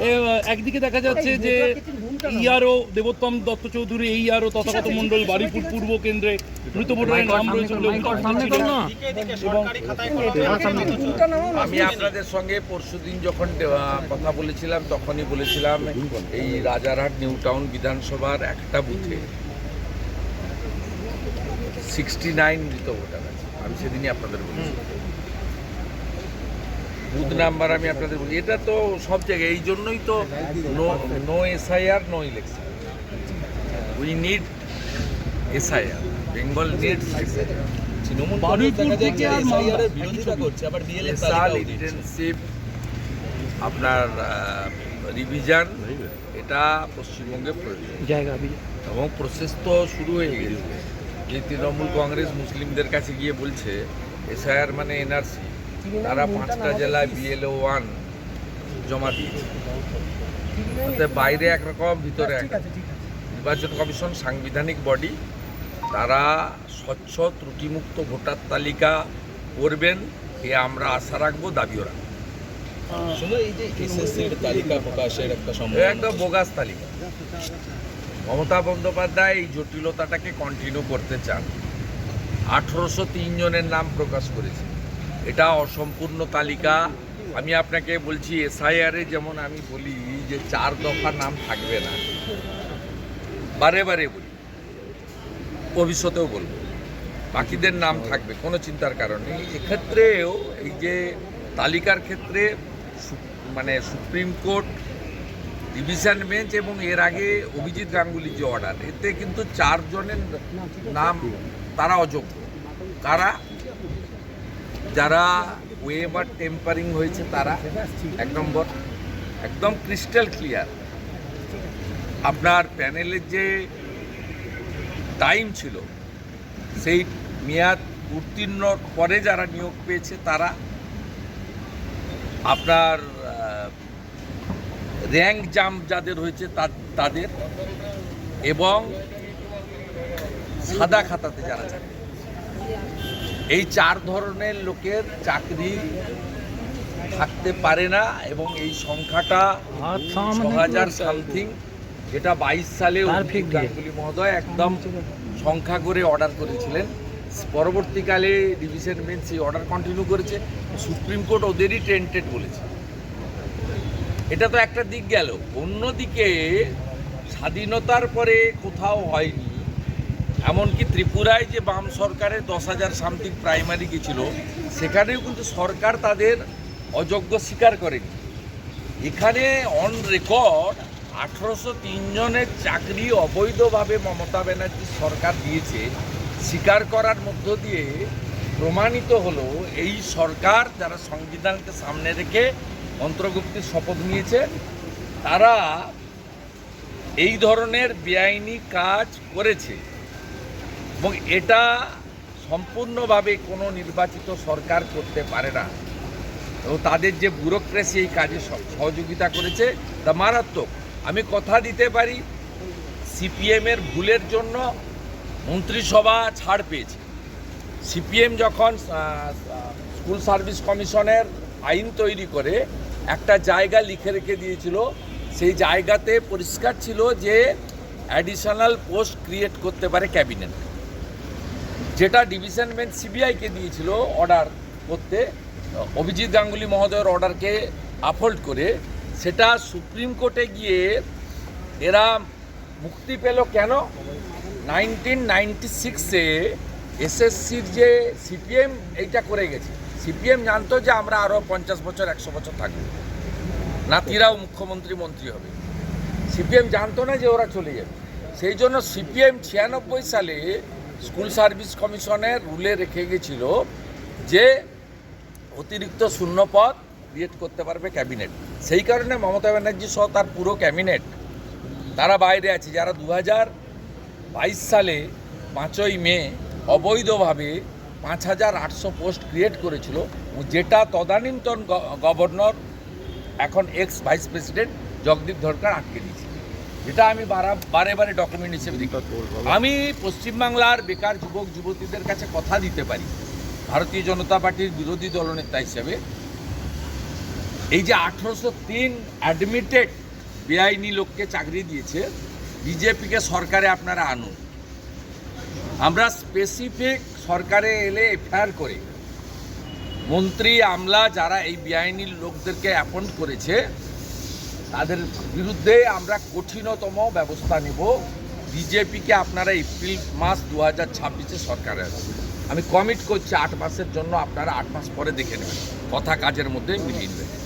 এ, একদিকে দেখা যাচ্ছে যে ইআরও দেবোত্তম দত্ত চৌধুরী এই আরও তথাগত মণ্ডল বাড়িপুর পূর্ব কেন্দ্রে মৃত ভোটারের নাম রয়েছে আমি আপনাদের সঙ্গে পরশুদিন যখন কথা বলেছিলাম তখনই বলেছিলাম এই রাজারহাট নিউ টাউন বিধানসভার একটা বুথে সিক্সটি নাইন মৃত ভোটার আছে। আমি সেদিনই আপনাদের বলেছি। বুথ নাম্বার আমি আপনাদের বলি। এটা তো সব জায়গায় এই জন্যই তো no no SIR no election we need SIR Bengal needs SIR Trinamool intensive আপনার রিভিশন এটা পশ্চিমবঙ্গে প্রয়োজন। জায়গা এবং প্রসেস তো শুরু হয়ে গেছে। যে তৃণমূল কংগ্রেস মুসলিমদের কাছে গিয়ে বলছে এসআইআর মানে এনআরসি তারা পাঁচটা জেলায় বিএলও ওয়ান জমা দিয়েছে। অর্থাৎ বাইরে একরকম ভিতরে এক। নির্বাচন কমিশন সাংবিধানিক বডি তারা স্বচ্ছ ত্রুটিমুক্ত ভোটার তালিকা করবেন এ আমরা আশা রাখব দাবিও রাখব। শুধু এই যে এসএসসির তালিকা প্রকাশের একটা বোগাস তালিকা। মমতা বন্দ্যোপাধ্যায় এই জটিলতাটাকে কন্টিনিউ করতে চান। আঠেরোশো জনের নাম প্রকাশ করেছে। এটা অসম্পূর্ণ তালিকা। আমি আপনাকে বলছি, এসআইআরে যেমন আমি বলি যে চার দফা নাম থাকবে না। বারে বারে বলি। ভবিষ্যতেও বলব। বাকিদের নাম থাকবে, কোনো চিন্তার কারণ এক্ষেত্রেও এই যে তালিকার ক্ষেত্রে মানে সুপ্রিম কোর্ট, ডিভিশন বেঞ্চ এবং এর আগে অভিজিৎ গাঙ্গুলির যে অর্ডার, এতে কিন্তু চারজনের নাম তারা অযোগ্য। কারা? যারা ওয়েবার টেম্পারিং হয়েছে তারা এক নম্বর। একদম ক্রিস্টাল ক্লিয়ার। আপনার প্যানেলের যে টাইম ছিল, সেই মেয়াদ উত্তীর্ণ পরে যারা নিয়োগ পেয়েছে তারা আপনার র্যাঙ্ক জাম্প যাদের হয়েছে তাদের এবং সাদা খাতাতে যারা চাকরি এই চার ধরনের লোকের চাকরি থাকতে পারে না এবং এই সংখ্যাটা ছ হাজার সামথিং যেটা বাইশ সালে গাঙ্গুলি মহোদয় একদম সংখ্যা করে অর্ডার করেছিলেন। পরবর্তীকালে ডিভিশন বেঞ্চ সেই অর্ডার কন্টিনিউ করেছে। সুপ্রিম কোর্ট ওদেরই টেন্টেড বলেছে। এটা তো একটা দিক গেল। অন্যদিকে স্বাধীনতার পরে কোথাও হয়নি। এমনকি ত্রিপুরায় যে বাম সরকারের দশ হাজার সামথিং প্রাইমারি গেছিল সেখানেও কিন্তু সরকার তাদের অযোগ্য স্বীকার করেনি। এখানে অন রেকর্ড আঠারোশো জনের চাকরি অবৈধভাবে মমতা ব্যানার্জি সরকার দিয়েছে, স্বীকার করার মধ্য দিয়ে প্রমাণিত হলো এই সরকার যারা সংবিধানকে সামনে রেখে অন্তর্ভুক্তির শপথ নিয়েছে, তারা এই ধরনের বেআইনি কাজ করেছে। এবং এটা সম্পূর্ণভাবে কোনো নির্বাচিত সরকার করতে পারে না। এবং তাদের যে ব্যুরোক্রেসি এই কাজে সহ- সহযোগিতা করেছে, তা মারাত্মক। আমি কথা দিতে পারি সিপিএমের ভুলের জন্য মন্ত্রিসভা ছাড় পেয়েছে। সিপিএম যখন স্কুল সার্ভিস কমিশনের আইন তৈরি করে একটা জায়গা লিখে রেখে দিয়েছিল, সেই জায়গাতে পরিষ্কার ছিল যে অ্যাডিশনাল পোস্ট ক্রিয়েট করতে পারে ক্যাবিনেট। যেটা ডিভিশন বেঞ্চ সিবিআইকে দিয়েছিল অর্ডার করতে, অভিজিৎ গাঙ্গুলি মহোদয়ের অর্ডারকে আপহোল্ড করে, সেটা সুপ্রিম কোর্টে গিয়ে এরা মুক্তি পেল কেন? নাইনটিন নাইনটি সিক্সে এসএসসির যে সিপিএম এইটা করে গেছে। সিপিএম জানতো যে আমরা আরও পঞ্চাশ বছর, একশো বছর থাকব। নাতিরাও মুখ্যমন্ত্রী, মন্ত্রী হবে। সিপিএম জানতো না যে ওরা চলে যাবে। সেই জন্য সিপিএম ছিয়ানব্বই সালে স্কুল সার্ভিস কমিশনের রুলে রেখে গেছিল যে অতিরিক্ত শূন্যপদ ক্রিয়েট করতে পারবে ক্যাবিনেট। সেই কারণে মমতা ব্যানার্জি সহ তার পুরো ক্যাবিনেট, তারা বাইরে আছে। যারা দু বাইশ সালে পাঁচই মে অবৈধভাবে পাঁচ হাজার আটশো পোস্ট ক্রিয়েট করেছিল, যেটা তদানীন্তন গভর্নর, এখন ex vice president Jagdeep Dhankhar আটকে দিয়েছে। যেটা আমি বারে বারে ডকুমেন্ট হিসেবে আমি পশ্চিমবাংলার বেকার যুবক যুবতীদের কাছে কথা দিতে পারি। ভারতীয় জনতা পার্টির বিরোধী দলনেতা হিসেবে। এই যে আঠেরোশো তিন অ্যাডমিটেড বেআইনি লোককে চাকরি দিয়েছে বিজেপিকে সরকারে আপনারা আনুন। আমরা স্পেসিফিক সরকারে এলে এফআইআর করে। মন্ত্রী আমলা যারা এই বেআইনি লোকদেরকে অ্যাপয়েন্ট করেছে তাদের বিরুদ্ধে আমরা কঠিনতম ব্যবস্থা নেব। বিজেপিকে আপনারা এপ্রিল মাস দু হাজার ছাব্বিশে সরকারে আসবে আমি কমিট করছি আট মাসের জন্য, আপনারা আট মাস পরে দেখে নেবেন। কথা কাজের মধ্যে মিলিয়ে নেবেন।